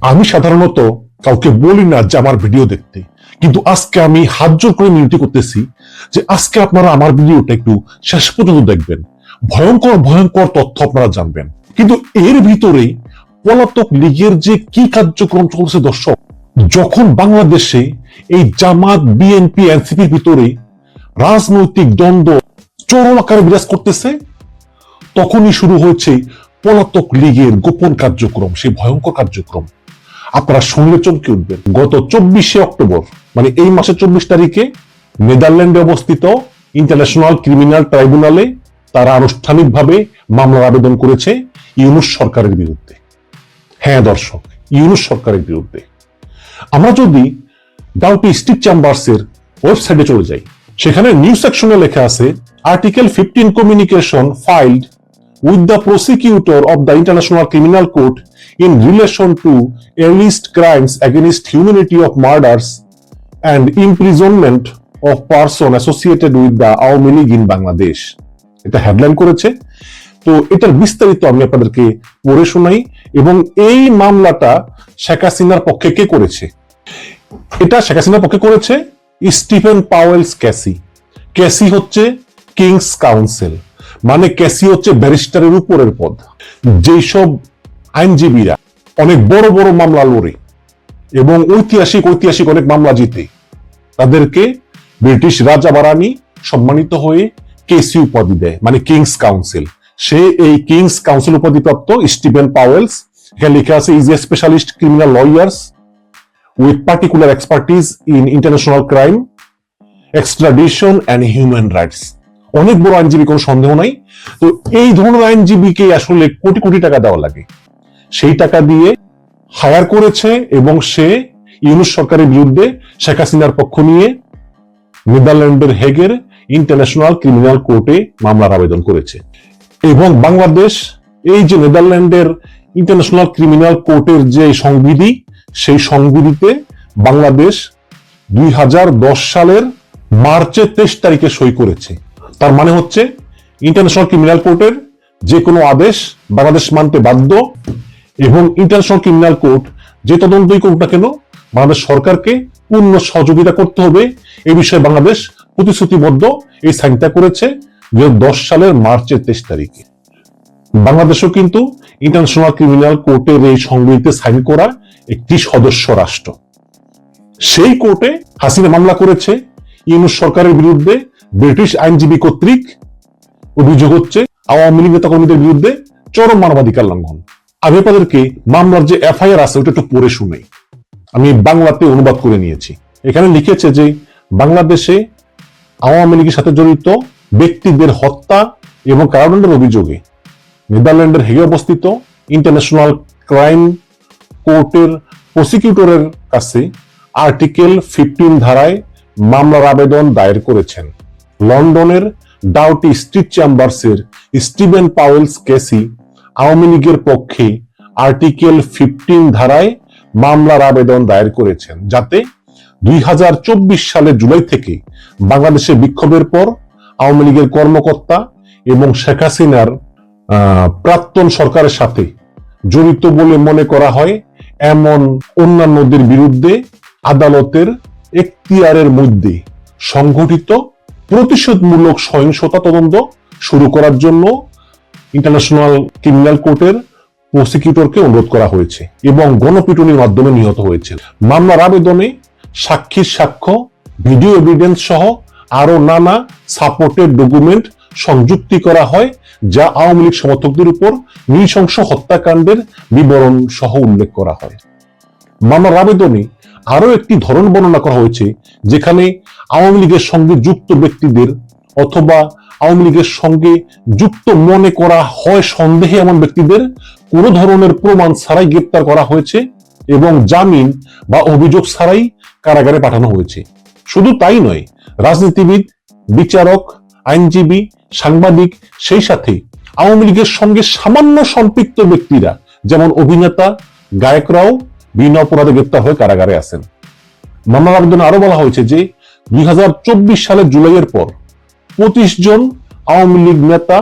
আমি সাধারণত কাউকে বলি না যে আমার ভিডিও দেখতে, কিন্তু আজকে আমি হাত জোর করে মিনতি করতেছি যে আজকে আপনারা আমার ভিডিওটা একটু শেষ পর্যন্ত দেখবেন। ভয়ঙ্কর ভয়ঙ্কর তথ্য আপনারা জানবেন। কিন্তু এর ভিতরেই পলাতক লীগের যে কি কার্যক্রম চলছে দর্শক, যখন বাংলাদেশে এই জামাত, বিএনপি, এনসিপির ভিতরে রাজনৈতিক দ্বন্দ্ব চরম আকারে বিরাজ করতেছে, তখনই শুরু হয়েছে পলাতক লীগের গোপন কার্যক্রম, সেই ভয়ঙ্কর কার্যক্রম। আপনারা শুনলে চমকে উঠবেন। গত চব্বিশে অক্টোবর মানে এই মাসের চব্বিশ তারিখে নেদারল্যান্ডে অবস্থিত ইন্টারন্যাশনাল ক্রিমিনাল ট্রাইব্যুনালে তারা আনুষ্ঠানিকভাবে মামলার আবেদন করেছে ইউনুস সরকারের বিরুদ্ধে। হ্যাঁ দর্শক, ইউনুস সরকারের বিরুদ্ধে। আমরা যদি ডাউটি স্ট্রিট চেম্বার্সের ওয়েবসাইটে চলে যাই, সেখানে নিউজ সেকশনে লেখা আছে article fifteen communication filed with the prosecutor of the international criminal court in relation to alleged crimes against humanity of murders and imprisonment of person associated with the Awami League in Bangladesh এটা headline করেছে। তো এটার বিস্তারিত আমি আপনাদেরকে পড়ে শোনাই এবং এই মামলাটা শেখ হাসিনার পক্ষে কে করেছে? এটা শেখ হাসিনার পক্ষে করেছে স্টিফেন পাওয়েলস ক্যাসি। ক্যাসি হচ্ছে কিংস কাউন্সিল। মানে ক্যাসি হচ্ছে ব্যারিস্টারের উপরের পদ। যেই সব আইনজীবীরা অনেক বড় বড় মামলা লড়ে এবং ঐতিহাসিক ঐতিহাসিক অনেক মামলা জিতে, তাদেরকে ব্রিটিশ রাজা বারানি সম্মানিত হয়ে কেসি উপাধি দেয় মানে কিংস কাউন্সিল। সে এই কিংস কাউন্সিল উপাধি প্রাপ্ত স্টিভেন পাওয়েলস, এখানে লেখা আছে is a specialist criminal lawyers with particular expertise in international crime extradition and human rights অনেক বড় আইনজীবী কোনো সন্দেহ নাই। তো এই ধরনের আইনজীবীকে আসলে কোটি কোটি টাকা দেওয়া লাগে। সেই টাকা দিয়ে হায়ার করেছে এবং সে ইউনুস সরকারের বিরুদ্ধে শেখ হাসিনার পক্ষ নিয়ে নেদারল্যান্ডের হেগের ইন্টারন্যাশনাল ক্রিমিনাল কোর্টে মামলার আবেদন করেছে। এবং বাংলাদেশ, এই যে নেদারল্যান্ডের ইন্টারন্যাশনাল ক্রিমিনাল কোর্টের যে সংবিধি, সেই সংবিধিতে বাংলাদেশ দুই হাজার দশ সালের মার্চের তেইশ তারিখে সই করেছে। তার মানে হচ্ছে ইন্টারন্যাশনাল ক্রিমিনাল কোর্টের যে কোনো আদেশ বাংলাদেশ মানতে বাধ্য এবং ইন্টারন্যাশনাল ক্রিমিনাল কোর্ট যে তদন্তই করুক না কেন, বাংলাদেশ সরকারকে পূর্ণ সহযোগিতা করতে হবে। এ বিষয়ে বাংলাদেশ প্রতিশ্রুতিবদ্ধ। এই সাইনটা করেছে দু হাজার দশ সালের মার্চের তেইশ তারিখে। বাংলাদেশও কিন্তু ইন্টারন্যাশনাল ক্রিমিনাল কোর্টের এই সংবিধিতে সাইন করা একটি সদস্য রাষ্ট্র। সেই কোর্টে হাসিনা মামলা করেছে। ইউনুস সরকারের বিরুদ্ধে ব্রিটিশ আইনজীবী কর্তৃক অভিযোগ হচ্ছে আওয়ামী লীগ নেতা কর্মীদের বিরুদ্ধে চরম মানবাধিকার লঙ্ঘন। আমি আপনাদেরকে মামলার যে এফআইআর আছে, ওটা একটু পড়ে শুনে। আমি বাংলাতে অনুবাদ করে নিয়েছি। এখানে লিখেছে যে, বাংলাদেশে আওয়ামী লীগের সাথে জড়িত ব্যক্তিদের হত্যা এবং কারাদণ্ডের অভিযোগে নেদারল্যান্ডের হেগে অবস্থিত ইন্টারন্যাশনাল ক্রাইম কোর্টের প্রসিকিউটরের কাছে আর্টিকেল ফিফটিন ধারায় মামলার আবেদন দায়ের করেছেন। লন্ডনের ডাউটি স্ট্রিট চেম্বার্সের স্টিভেন পাওয়েলস কেসি আওয়ামী লীগের পক্ষে আর্টিকেল ফিফটিন ধারায় মামলার আবেদন দায়ের করেছেন, যাতে দুই সালের জুলাই থেকে বাংলাদেশে বিক্ষোভের পর আওয়ামী লীগের কর্মকর্তা এবং শেখ হাসিনার প্রাক্তন সরকারের সাথে জড়িত বলে মনে করা হয়, এমন অন্যান্যদের বিরুদ্ধে আদালতের এখতিয়ারের মধ্যে সংঘটিত প্রতিশোধমূলক সহিংসতা তদন্ত শুরু করার জন্য ইন্টারন্যাশনাল ক্রিমিনাল কোর্টের প্রসিকিউটরকে অনুরোধ করা হয়েছে এবং গণপিটুনির মাধ্যমে নিহত হয়েছে। মামলার আবেদনে সাক্ষীর সাক্ষ্য, ভিডিও এভিডেন্স সহ আরও নানা সাপোর্টেড ডকুমেন্ট সংযুক্তি করা হয়, যা আওয়ামী লীগ সমর্থকদের উপর নৃশংস হত্যাকাণ্ডের বিবরণ সহ উল্লেখ করা হয়। মামলার আবেদনে আরও একটি ধরন বর্ণনা করা হয়েছে, যেখানে আওয়ামী লীগের সঙ্গে যুক্ত ব্যক্তিদের অথবা আওয়ামী লীগের সঙ্গে যুক্ত মনে করা হয় সন্দেহে এমন ব্যক্তিদের কোনো ধরনের প্রমাণ ছাড়াই গ্রেপ্তার করা হয়েছে এবং জামিন বা অভিযোগ ছাড়াই কারাগারে পাঠানো হয়েছে। শুধু তাই নয়, রাজনীতিবিদ, বিচারক, আইনজীবী, সাংবাদিক, সেই সাথে আওয়ামী লীগের সঙ্গে সামান্য সম্পৃক্ত ব্যক্তিরা, যেমন অভিনেতা, গায়করাও বিনা অপরাধে গ্রেপ্তার হয়ে কারাগারে আছেন। মামলার আবেদনে আরও বলা হয়েছে যে, দুই সালের জুলাইয়ের পর পঁচিশ জন আওয়ামী লীগ নেতা,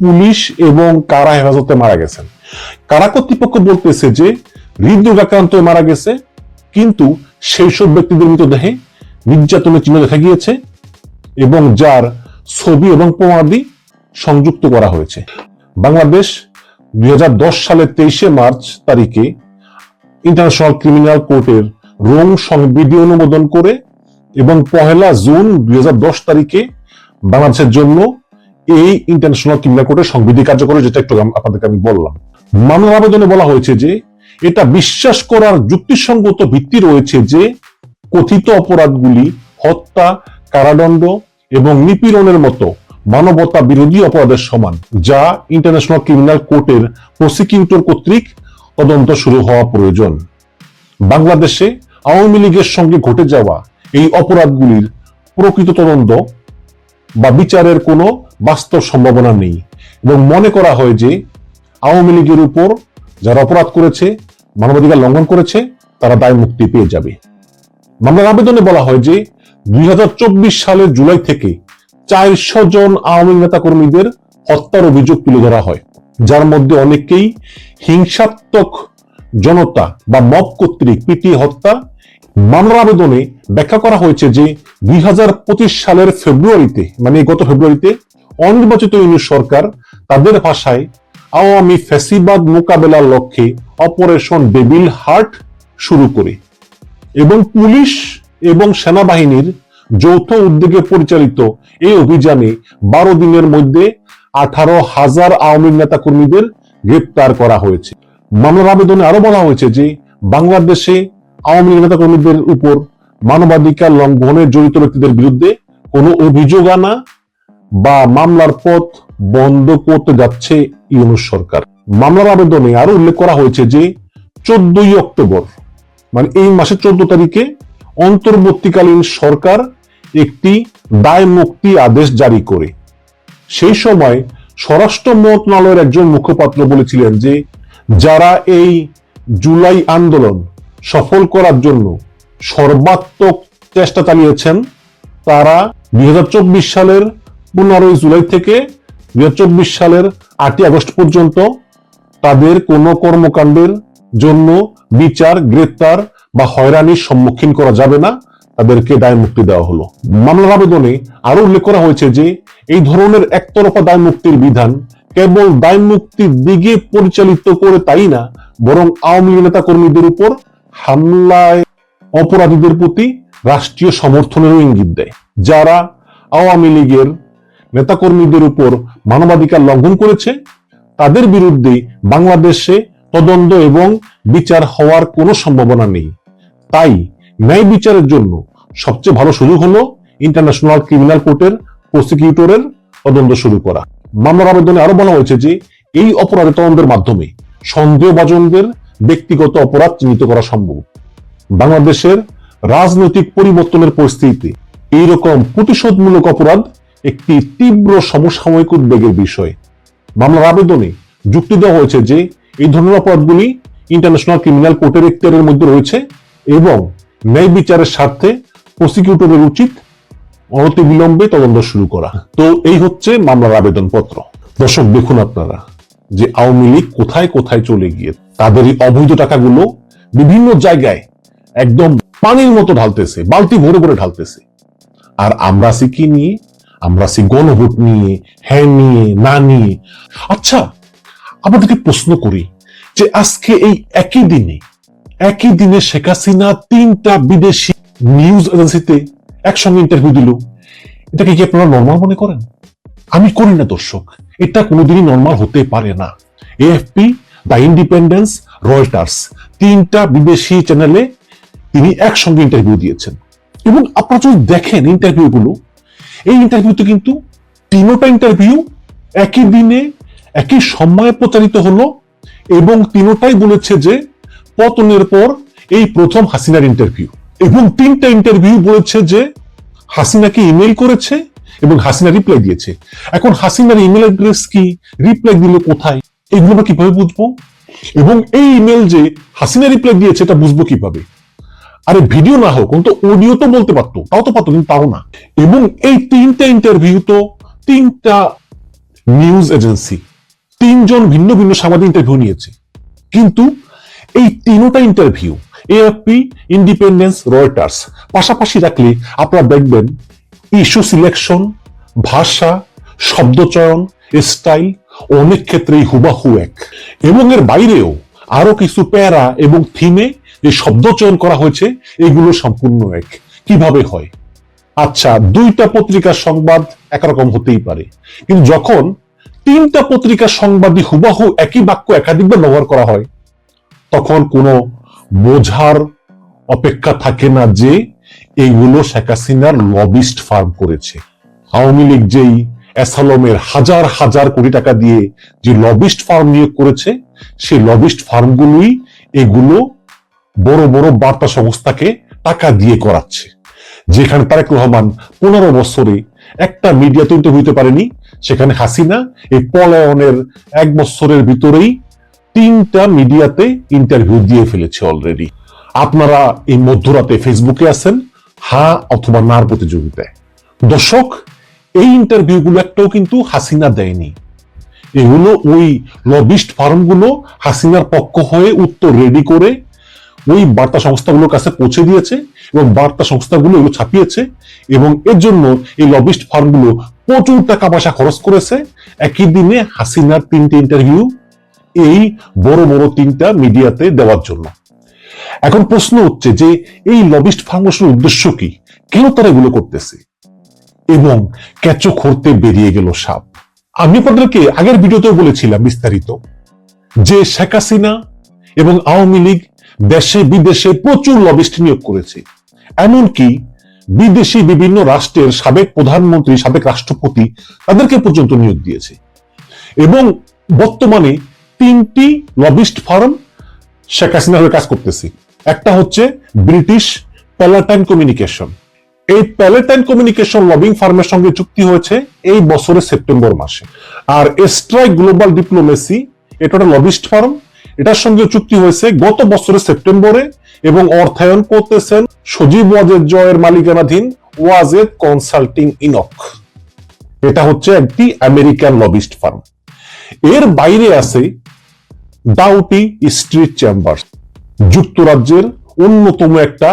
পুলিশ এবং কারা হেফাজতে মারা গেছেন। কারা কর্তৃপক্ষ বলতেছে যে হৃদরোগাক্রান্ত হয়ে মারা গেছে, কিন্তু সেই সব ব্যক্তিদের মৃতদেহে নির্যাতনের চিহ্ন দেখা গিয়েছে এবং যার ছবি এবং প্রমাদি সংযুক্ত করা হয়েছে। বাংলাদেশ দুই হাজার দশ সালের তেইশে মার্চ তারিখে ইন্টারন্যাশনাল ক্রিমিনাল কোর্টের রোম সংবিধি অনুমোদন করে এবং পহেলা জুন দুই তারিখে বাংলাদেশের জন্য এই ইন্টারন্যাশনাল ক্রিমিনাল কোর্টের সংবিধি কার্যকর যেটা একটু আপনাদেরকে আমি বললাম। মামলার আবেদনে বলা হয়েছে যে এটা বিশ্বাস করার যুক্তিসঙ্গত ভিত্তি রয়েছে যে কথিত অপরাধগুলি হত্যা, কারাদণ্ড এবং নিপীড়নের মতো মানবতা বিরোধী অপরাধের সমান, যা ইন্টারন্যাশনাল ক্রিমিনাল কোর্টের প্রসিকিউটর কর্তৃক তদন্ত শুরু হওয়া প্রয়োজন। বাংলাদেশে আওয়ামী লীগের সঙ্গে ঘটে যাওয়া এই অপরাধগুলির প্রকৃত তদন্ত বা বিচারের কোনো বাস্তব সম্ভাবনা নেই এবং মনে করা হয় যে আওয়ামী লীগের উপর যারা অপরাধ করেছে, মানবাধিকার লঙ্ঘন করেছে, তারা দায় মুক্তি পেয়ে যাবে। মামলার আবেদনে বলা হয় যে দুই হাজার চব্বিশ সালের জুলাই থেকে চারশো জন আওয়ামী নেতা কর্মীদের হত্যার অভিযোগ তুলে ধরা হয়। যার মধ্যে অনেকেই হিংসাত্মক জনতা বা মব কর্তৃক পিটিয়ে হত্যা। মামলার আবেদনে ব্যাখ্যা করা হয়েছে যে দুই সালের ফেব্রুয়ারিতে মানে গত ফেব্রুয়ারিতে অনির্বাচিত ইউনিট সরকার তাদের ভাষায় আওয়ামী ফ্যাসিবাদ মোকাবেলার লক্ষ্যে অপারেশন ডেবিল হার্ট শুরু করে এবং পুলিশ এবং সেনাবাহিনীর যৌথ উদ্যোগে পরিচালিত এই অভিযানে বারো দিনের মধ্যে আঠারো হাজার আওয়ামী নেতা কর্মীদের গ্রেপ্তার করা হয়েছে। মামলার আবেদনে আরও বলা হয়েছে যে, বাংলাদেশে আওয়ামী লীগ নেতা কর্মীদের উপর মানবাধিকার লঙ্ঘনের জড়িত ব্যক্তিদের বিরুদ্ধে কোনো অভিযোগ আনা বা মামলার পথ বন্ধ করতে যাচ্ছে ইউনুস সরকার। মামলার আবেদনে আরও উল্লেখ করা হয়েছে যে, চোদ্দই অক্টোবর মানে এই মাসের চোদ্দ তারিখে অন্তর্বর্তীকালীন সরকার একটি দায় মুক্তি আদেশ জারি করে। সেই সময় স্বরাষ্ট্র মন্ত্রণালয়ের একজন মুখপাত্র বলেছিলেন যে, যারা এই জুলাই আন্দোলন সফল করার জন্য সর্বাত্মক চেষ্টা চালিয়েছেন, তারা দুই হাজার চব্বিশ সালের পনেরোই জুলাই থেকে দুই হাজার চব্বিশ সালের আটই আগস্ট পর্যন্ত তাদের কোনো কর্মকাণ্ডের জন্য বিচার, গ্রেপ্তার বা হয়রানির সম্মুখীন করা যাবে না। তাদেরকে দায় মুক্তি দেওয়া হলো। মামলার আবেদনে আরও উল্লেখ করা হয়েছে যে, এই ধরনের একতরফা দায় মুক্তির বিধান কেবল দায় মুক্তির দিকে পরিচালিত করে তাই না, বরং আওয়ামী নেতা কর্মীদের উপর হামলায় অপরাধীদের প্রতি রাষ্ট্রীয় সমর্থনেরও ইঙ্গিত দেয়, যারা আওয়ামী লীগের নেতাকর্মীদের উপর মানবাধিকার লঙ্ঘন করেছে, তাদের বিরুদ্ধে বাংলাদেশে তদন্ত এবং বিচার হওয়ার কোনো সম্ভাবনা নেই। তাই ন্যায় বিচারের জন্য সবচেয়ে ভালো সুযোগ হলো ইন্টারন্যাশনাল ক্রিমিনাল কোর্টের প্রসিকিউটরের তদন্ত শুরু করা। মামলার আবেদনে আরও বলা হয়েছে যে, এই অপরাধের তদন্তের মাধ্যমে সন্দেহভাজনদের ব্যক্তিগত অপরাধ চিহ্নিত করা সম্ভব। বাংলাদেশের রাজনৈতিক পরিবর্তনের পরিস্থিতিতে এইরকম প্রতিশোধমূলক অপরাধ একটি তীব্র সমসাময়িক উদ্বেগের বিষয়। মামলার আবেদনে যুক্তি দেওয়া হয়েছে যে, এই ধরনের অপরাধগুলি ইন্টারন্যাশনাল ক্রিমিনাল কোর্টের এখতিয়ারের মধ্যে রয়েছে এবং ন্যায় বিচারের স্বার্থে প্রসিকিউটরের উচিত অনতিবিলম্বে তদন্ত শুরু করা। তো এই হচ্ছে মামলার আবেদনপত্র। দর্শক, দেখুন আপনারা যে আওয়ামী লীগ কোথায় কোথায় চলে গিয়ে তাদের এই অবৈধ টাকাগুলো বিভিন্ন জায়গায় একদম পানির মতো ঢালতেছে, বালতি ভরে ভরে ঢালতেছে। আর আমরা আছি কি নিয়ে? আমরা আছি গণভোট নিয়ে হ্যাঁ নিয়ে, না নিয়ে। আচ্ছা আমাদেরকে প্রশ্ন করি যে আজকে এই একই দিনে একই দিনে শেখ হাসিনা তিনটা বিদেশি নিউজ এজেন্সিতে একসঙ্গে ইন্টারভিউ দিল। এটাকে কি আপনারা নর্মাল মনে করেন? আমি করি না, দর্শক। এটা কোনোদিনই নর্মাল হতে পারে না। এএফপি দ্য ইন্ডিপেন্ডেন্স রয়টার্স তিনটা বিদেশি চ্যানেলে তিনি একসঙ্গে ইন্টারভিউ দিয়েছেন। এবং আপনারা যদি দেখেন ইন্টারভিউগুলো এই ইন্টারভিউতে কিন্তু তিনোটা ইন্টারভিউ একই দিনে, একই সময়ে প্রচারিত হলো এবং তিনোটাই বলেছে যে পতনের পর এই প্রথম হাসিনার ইন্টারভিউ এবং তিনটা ইন্টারভিউ বলেছে যে হাসিনাকে ইমেল করেছে এবং হাসিনা রিপ্লাই দিয়েছে। এখন হাসিনার ইমেল অ্যাড্রেস কি? রিপ্লাই দিল কোথায়? এগুলো আমরা কীভাবে বুঝব? এবং এই ইমেল যে হাসিনা রিপ্লাই দিয়েছে, এটা বুঝব কীভাবে? আরে ভিডিও না হোক, অন্তত অডিও তো বলতে পারতো, তাও তো পারতো, কিন্তু তাও না। এবং এই তিনটা ইন্টারভিউ তো তিনটা নিউজ এজেন্সি তিনজন ভিন্ন ভিন্ন সাংবাদিক ইন্টারভিউ নিয়েছে। কিন্তু এই তিনটা ইন্টারভিউ এএফপি ইন্ডিপেন্ডেন্স রয়টার্স পাশাপাশি রাখলে আপনারা দেখবেন ইস্যু সিলেকশন ভাষা শব্দচয়ন স্টাইল অনেক ক্ষেত্রেই হুবাহু এক। এবং এর বাইরেও আরও কিছু প্যারা এবং থিমে যে শব্দ চয়ন করা হয়েছে, এগুলো সম্পূর্ণ এক। কীভাবে হয়? আচ্ছা দুইটা পত্রিকার সংবাদ একরকম হতেই পারে। কিন্তু যখন তিনটা পত্রিকার সংবাদই হুবাহু একই বাক্য একাধিকবার ব্যবহার করা হয়, তখন কোনো বোঝার অপেক্ষা থাকে না যে এইগুলো শেখ হাসিনার লবিস্ট ফার্ম করেছে। আওয়ামী লীগ যেই অ্যাসালমের হাজার হাজার কোটি টাকা দিয়ে যে লবিস্ট ফার্ম নিয়োগ করেছে, সেই লবিস্ট ফার্মগুলোই এগুলো বড় বড় বার্তা সংস্থাকে টাকা দিয়ে করাচ্ছে। যেখানে তারেক রহমান পনেরো বছরে একটা মিডিয়া তৈরি হইতে পারেনি, সেখানে হাসিনা এই পলায়নের এক বছরের ভিতরেই তিনটা মিডিয়াতে ইন্টারভিউ দিয়ে ফেলেছে অলরেডি আপনারা এই মধ্যরাতে ফেসবুকে আছেন, হা অথবা নার প্রতিযোগিতায়। দর্শক, এই ইন্টারভিউগুলো একটাও কিন্তু হাসিনা দেয়নি। এগুলো ওই লবিস্ট ফার্মগুলো হাসিনার পক্ষ হয়ে উত্তর রেডি করে ওই বার্তা সংস্থাগুলোর কাছে পৌঁছে দিয়েছে এবং বার্তা সংস্থাগুলো এগুলো ছাপিয়েছে এবং এর জন্য এই লবিস্ট ফার্মগুলো প্রচুর টাকা পয়সা খরচ করেছে। একই দিনে হাসিনার তিনটে ইন্টারভিউ এই বড় বড় তিনটা মিডিয়াতে দেওয়ার জন্য। এখন প্রশ্ন হচ্ছে যে এই লবিস্ট ফার্মের উদ্দেশ্য কি? কেন তারা এগুলো করতেছে? এবং ক্যাচো করতে বেরিয়ে গেল সাপ। আমি আপনাদেরকে আগের ভিডিওতেও বলেছিলাম বিস্তারিত যে শেখ হাসিনা এবং আওয়ামী লীগ দেশে বিদেশে প্রচুর লবিস্ট নিয়োগ করেছে। এমনকি বিদেশি বিভিন্ন রাষ্ট্রের সাবেক প্রধানমন্ত্রী, সাবেক রাষ্ট্রপতি তাদেরকে পর্যন্ত নিয়োগ দিয়েছে। এবং বর্তমানে তিনটি লবিস্ট ফার্ম শেখ হাসিনা হয়ে কাজ করতেছে। একটা হচ্ছে ব্রিটিশ প্যালাটাইন কমিউনিকেশন। এই প্যালেটাইন কমিউনিকেশন লবিং ফার্মের সঙ্গে চুক্তি হয়েছে এই বছরের সেপ্টেম্বর মাসে। আর স্ট্রাইক গ্লোবাল ডিপ্লোমেসি এটা লবিস্ট ফার্ম এটার সঙ্গে চুক্তি হয়েছে গত বছরের সেপ্টেম্বরে এবং অর্থায়ন করতেছেন সজীব ওয়াজেদ জয়ের মালিকানাধীন ওয়াজেদ কনসাল্টিং ইনক। এটা হচ্ছে একটি আমেরিকান লবিস্ট ফার্ম এর বাইরে আছে ডাউটি স্ট্রিট চেম্বার যুক্তরাজ্যের অন্যতম একটা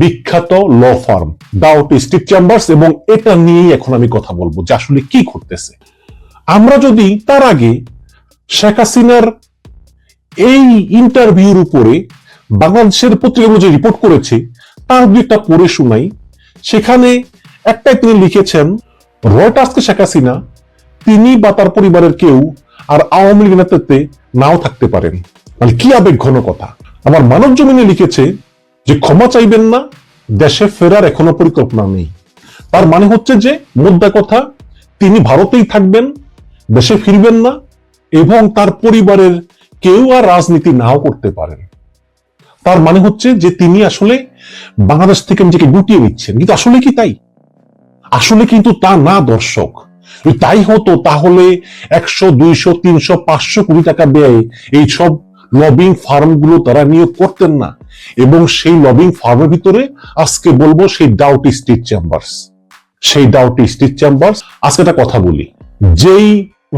বিখ্যাত law firm Doughty Street Chambers, এবং এটা নিয়েই এখন আমি কথা বলব যে আসলে কি করতেছে আমরা যদি তার আগে শেখ হাসিনার এই ইন্টারভিউর উপরে বাংলাদেশের পত্রিকাগুলো যে রিপোর্ট করেছে, তার একটা পড়ে শোনাই। সেখানে একটাই তিনি লিখেছেন, রয়টার্সকে শেখ হাসিনা, তিনি বা তার পরিবারের কেউ আর আওয়ামী লীগ নেতৃত্বে নাও থাকতে পারেন। মানে কি আবেগ ঘন কথা? আমার মানব জমিনে লিখেছে যে, ক্ষমা চাইবেন না, দেশে ফেরার এখনও পরিকল্পনা নেই। তার মানে হচ্ছে যে মুদ্রা কথা, তিনি ভারতেই থাকবেন, দেশে ফিরবেন না, এবং তার পরিবারের কেউ আর রাজনীতি নাও করতে পারেন। তার মানে হচ্ছে যে, তিনি আসলে বাংলাদেশ থেকে নিজেকে গুটিয়ে নিচ্ছেন। কিন্তু আসলে কি তাই? আসলে কিন্তু তা না, দর্শক। তাই হতো, তাহলে একশো, দুইশো, তিনশো, পাঁচশো কোটি টাকা ব্যয় এই সব লবিং ফার্মগুলো তারা নিয়োগ করতেন না। এবং সেই লবিং ফার্মের ভিতরে আজকে বলব সেই ডাউটি স্ট্রিট চেম্বার্স সেই ডাউটি স্ট্রিট চেম্বার্স আজকে একটা কথা বলি, যেই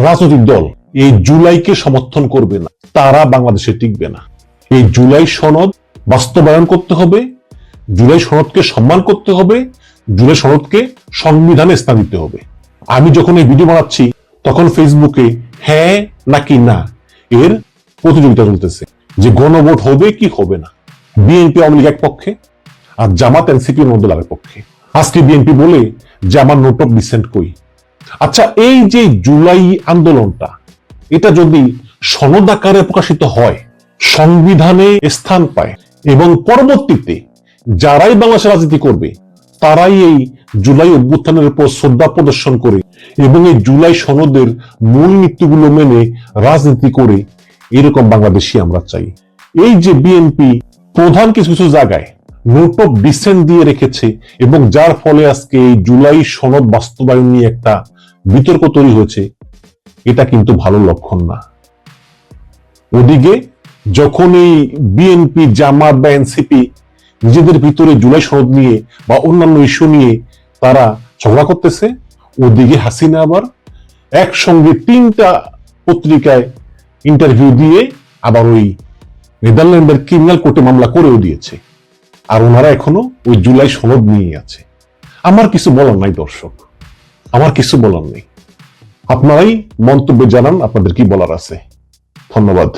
রাজনৈতিক দল এই জুলাইকে সমর্থন করবে না, তারা বাংলাদেশে টিকবে না। এই জুলাই সনদ বাস্তবায়ন করতে হবে, জুলাই সনদকে সম্মান করতে হবে, জুলাই সনদকে সংবিধানে স্থান দিতে হবে। আমি যখন এই ভিডিও বানাচ্ছি, তখন ফেসবুকে হ্যাঁ নাকি না এর প্রতিযোগিতা চলতেছে। যে গণভোট হবে কি হবে না। বিএনপি আওয়ামী লীগ এক পক্ষে আর জামাত এনসিপির মধ্যে লাভের পক্ষে। আজকে বিএনপি বলে যে আমার নোট অফ ডিসেন্ট কই। আচ্ছা এই যে জুলাই আন্দোলনটা, এটা যদি সনদ আকারে প্রকাশিত হয়, সংবিধানে স্থান পায় এবং পরবর্তীতে যারাই বাংলাদেশে রাজনীতি করবে, তারাই এই জুলাই অভ্যুত্থানের উপর শ্রদ্ধা প্রদর্শন করে এবং এই জুলাই সনদের মূল নীতিগুলো মেনে রাজনীতি করে এরকম বাংলাদেশি আমরা চাই। এই যে বিএনপি প্রধান কিছু কিছু জায়গায় নোট অফ ডিসেন্ট দিয়ে রেখেছে এবং যার ফলে আজকে এই জুলাই সনদ বাস্তবায়ন নিয়ে একটা বিতর্ক তৈরি হয়েছে, এটা কিন্তু ভালো লক্ষণ না। ওদিকে যখন এই বিএনপি, জামাত বা এনসিপি নিজেদের ভিতরে জুলাই সনদ নিয়ে বা অন্যান্য ইস্যু নিয়ে তারা ঝগড়া করতেছে। ওদিকে হাসিনা আবার একসঙ্গে তিনটা পত্রিকায় ইন্টারভিউ দিয়ে আবার ওই নেদারল্যান্ডের ক্রিমিনাল কোর্টে মামলা করেও দিয়েছে। আর ওনারা এখনও ওই জুলাই সনদ নিয়ে আছে। আমার কিছু বলার নাই, দর্শক। আমার কিছু বলার নেই। আপনারাই মন্তব্য জানান, আপনাদের কি বলার আছে? ধন্যবাদ।